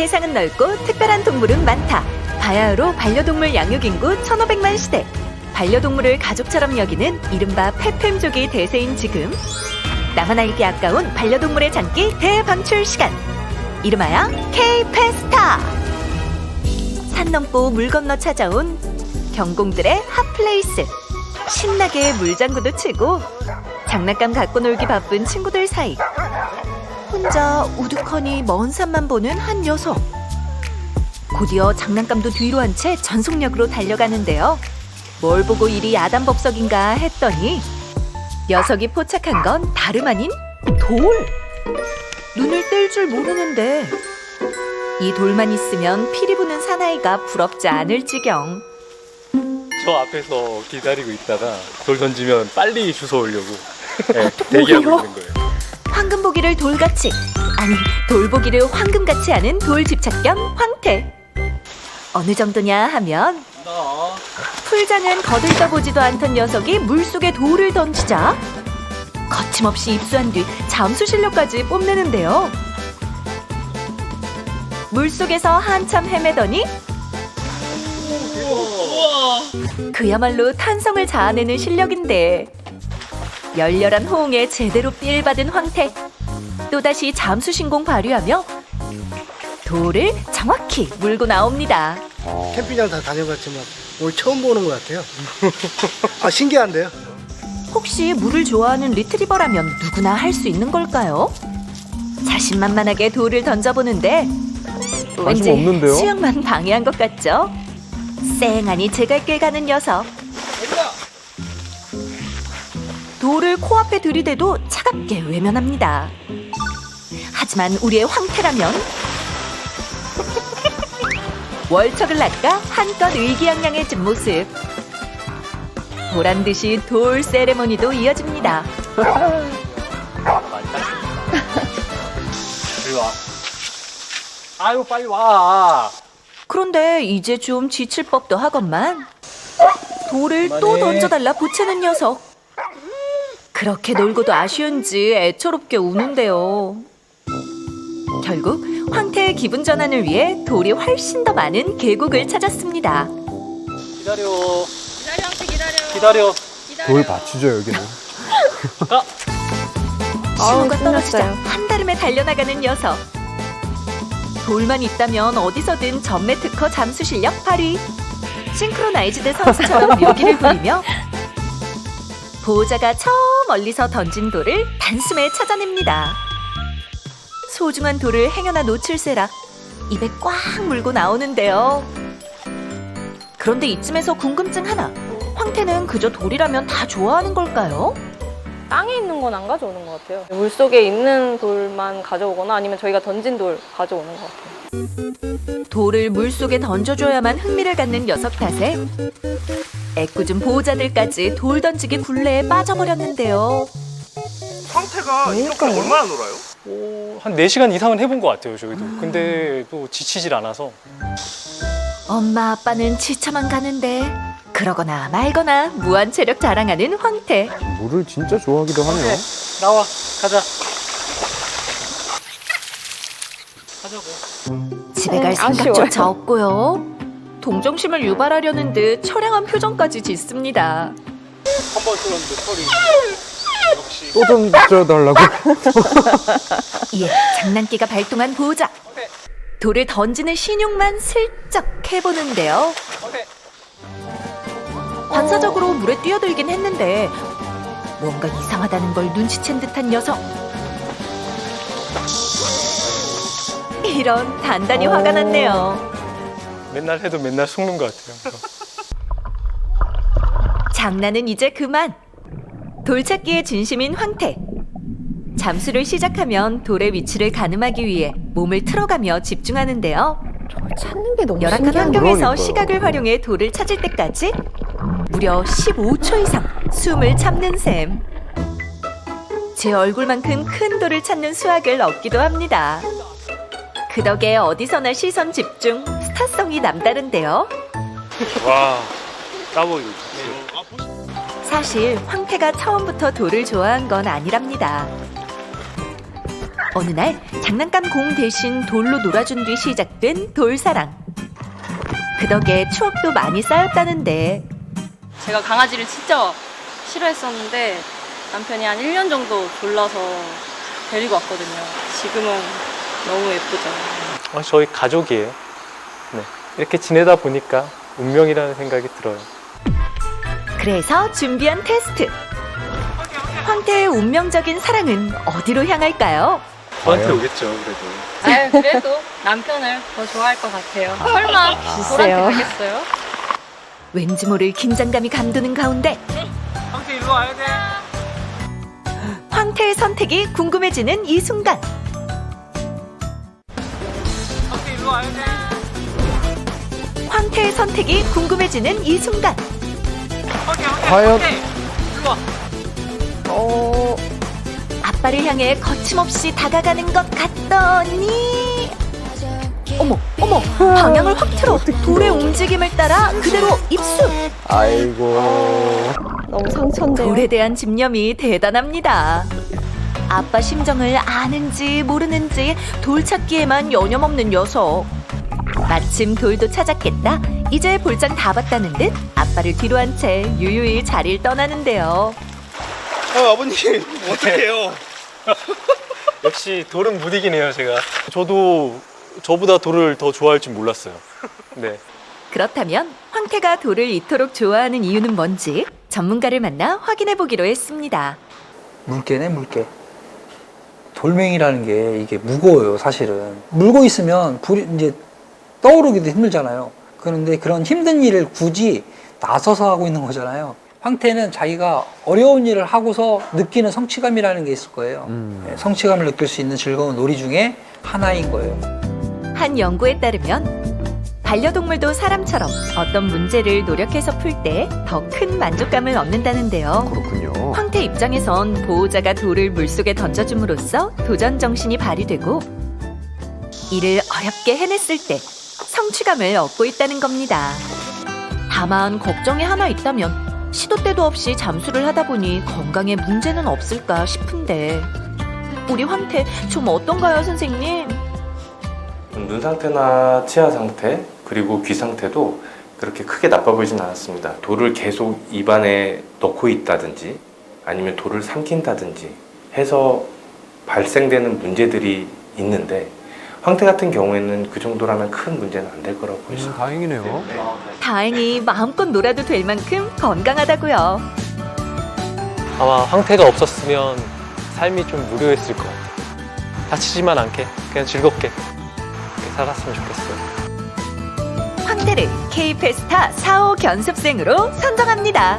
세상은 넓고 특별한 동물은 많다. 바야흐로 반려동물 양육 인구 1500만 시대. 반려동물을 가족처럼 여기는 이른바 페팸족이 대세인 지금. 나만 알기 아까운 반려동물의 장기 대방출 시간. 이름하여 K-페스타. 산 넘고 물 건너 찾아온 경공들의 핫플레이스. 신나게 물장구도 치고 장난감 갖고 놀기 바쁜 친구들 사이. 혼자 우두커니 먼 산만 보는 한 녀석. 곧이어 장난감도 뒤로 한 채 전속력으로 달려가는데요. 뭘 보고 이리 야단법석인가 했더니 녀석이 포착한 건 다름 아닌 돌. 눈을 뗄줄 모르는데 이 돌만 있으면 피리 부는 사나이가 부럽지 않을 지경. 저 앞에서 기다리고 있다가 돌 던지면 빨리 주워 오려고 네, 대기하고 있는 거예요. 황금보기를 돌같이 아니 돌보기를 황금같이 하는 돌 집착견 황태. 어느 정도냐 하면 풀장은 거들떠보지도 않던 녀석이 물속에 돌을 던지자 거침없이 입수한 뒤 잠수 실력까지 뽐내는데요. 물속에서 한참 헤매더니 그야말로 탄성을 자아내는 실력인데 열렬한 호응에 제대로 삘 받은 황태 또다시 잠수 신공 발휘하며 돌을 정확히 물고 나옵니다. 캠핑장 다 다녀봤지만 오늘 처음 보는 것 같아요. 아 신기한데요? 혹시 물을 좋아하는 리트리버라면 누구나 할 수 있는 걸까요? 자신만만하게 돌을 던져보는데 왠지 없는데요? 수영만 방해한 것 같죠? 쌩하니 제갈길 가는 녀석 돌을 코앞에 들이대도 차갑게 외면합니다. 하지만 우리의 황태라면 월척을 낚아 한껏 의기양양해진 모습 보란 듯이 돌 세레모니도 이어집니다. 빨리 와. 아유 빨리 와. 그런데 이제 좀 지칠 법도 하건만 돌을 또 그만해. 던져달라 보채는 녀석 그렇게 놀고도 아쉬운지 애처롭게 우는데요. 결국 황태의 기분 전환을 위해 돌이 훨씬 더 많은 계곡을 찾았습니다. 기다려. 기다려. 함께 기다려. 기다려. 돌 받치죠 여기는. 친구가 떨어지자 한달음에 달려나가는 녀석. 돌만 있다면 어디서든 전매 특허 잠수 실력 발휘. 싱크로나이즈드 선수처럼 묘기를 부리며 보호자가 저 멀리서 던진 돌을 단숨에 찾아냅니다. 소중한 돌을 행여나 놓칠세라. 입에 꽉 물고 나오는데요. 그런데 이쯤에서 궁금증 하나. 황태는 그저 돌이라면 다 좋아하는 걸까요? 땅에 있는 건 안 가져오는 것 같아요. 물 속에 있는 돌만 가져오거나 아니면 저희가 던진 돌 가져오는 것 같아요. 돌을 물 속에 던져줘야만 흥미를 갖는 녀석 탓에 애꿎은 보호자들까지 돌 던지기 굴레에 빠져버렸는데요. 황태가 이렇게 얼마나 놀아요? 오, 한 4시간 이상은 해본 것 같아요 저희도. 근데 또 지치질 않아서. 엄마 아빠는 지쳐만 가는데 그러거나 말거나 무한 체력 자랑하는 황태. 물을 진짜 좋아하기도 하네요. 나와 가자. 가자고. 집에 갈 음, 생각조차 없고요. 동정심을 유발하려는 듯 처량한 표정까지 짓습니다. 한번 쏘는데 소리. 역시. 또 던져달라고. 이에 장난기가 발동한 보호자. 돌을 던지는 신용만 슬쩍 해보는데요. 반사적으로 물에 뛰어들긴 했는데 뭔가 이상하다는 걸 눈치챈 듯한 녀석. 이런 단단히 화가 났네요. 맨날 해도 맨날 속는 것 같아요. 장난은 이제 그만. 돌찾기의 진심인 황태. 잠수를 시작하면 돌의 위치를 가늠하기 위해 몸을 틀어가며 집중하는데요. 찾는 게 너무 열악한 신기한 환경에서 그러니까요. 시각을 활용해 돌을 찾을 때까지 무려 15초 이상 숨을 참는 셈. 제 얼굴만큼 큰 돌을 찾는 수학을 얻기도 합니다. 그 덕에 어디서나 시선 집중, 스타성이 남다른데요. 와, 따보기. 사실 황태가 처음부터 돌을 좋아한 건 아니랍니다. 어느 날 장난감 공 대신 돌로 놀아준 뒤 시작된 돌사랑. 그 덕에 추억도 많이 쌓였다는데 제가 강아지를 진짜 싫어했었는데 남편이 한 1년 정도 졸라서 데리고 왔거든요. 지금은 너무 예쁘죠. 어, 저희 가족이에요. 네. 이렇게 지내다 보니까 운명이라는 생각이 들어요. 그래서 준비한 테스트. 황태의 운명적인 사랑은 어디로 향할까요? 저한테 오겠죠, 그래도. 아유, 그래도 남편을 더 좋아할 것 같아요. 설마 돌한테 가겠어요? 왠지 모를 긴장감이 감도는 가운데 황태 일로 와야 돼. 황태의 선택이 궁금해지는 이 순간 황태의 선택이 궁금해지는 이 순간. 과연? 어... 아빠를 향해 거침없이 다가가는 것 같더니 어머 어머 방향을 확 틀어 돌의 움직임을 따라 그대로 입수 아이고. 너무 상처인데요. 돌에 대한 집념이 대단합니다 아빠 심정을 아는지 모르는지 돌 찾기에만 여념없는 녀석 마침 돌도 찾았겠다 이제 볼장 다 봤다는 듯 아빠를 뒤로 한 채 유유히 자리를 떠나는데요 아, 아버님 어떡해요? 역시 돌은 못 이기네요, 제가. 저도 저보다 돌을 더 좋아할 줄 몰랐어요. 네. 그렇다면 황태가 돌을 이토록 좋아하는 이유는 뭔지 전문가를 만나 확인해 보기로 했습니다. 물개네 물개 돌멩이라는 게 이게 무거워요 사실은 물고 있으면 불이 이제 떠오르기도 힘들잖아요 그런데 그런 힘든 일을 굳이 나서서 하고 있는 거잖아요 황태는 자기가 어려운 일을 하고서 느끼는 성취감이라는 게 있을 거예요 음. 네, 성취감을 느낄 수 있는 즐거운 놀이 중에 하나인 거예요 한 연구에 따르면 반려동물도 사람처럼 어떤 문제를 노력해서 풀 때 더 큰 만족감을 얻는다는데요. 그렇군요. 황태 입장에선 보호자가 돌을 물속에 던져줌으로써 도전 정신이 발휘되고 이를 어렵게 해냈을 때 성취감을 얻고 있다는 겁니다. 다만 걱정이 하나 있다면 시도 때도 없이 잠수를 하다 보니 건강에 문제는 없을까 싶은데 우리 황태 좀 어떤가요, 선생님? 눈 상태나 치아 상태 그리고 귀 상태도 그렇게 크게 나빠 보이진 않았습니다. 돌을 계속 입안에 넣고 있다든지 아니면 돌을 삼킨다든지 해서 발생되는 문제들이 있는데 황태 같은 경우에는 그 정도라면 큰 문제는 안 될 거라고 음, 보입니다. 다행이네요. 다행히 마음껏 놀아도 될 만큼 건강하다고요. 아마 황태가 없었으면 삶이 좀 무료했을 것 같아요. 다치지만 않게, 그냥 즐겁게 이렇게 살았으면 좋겠어요. 황태를 K 페스타 4호 견습생으로 선정합니다.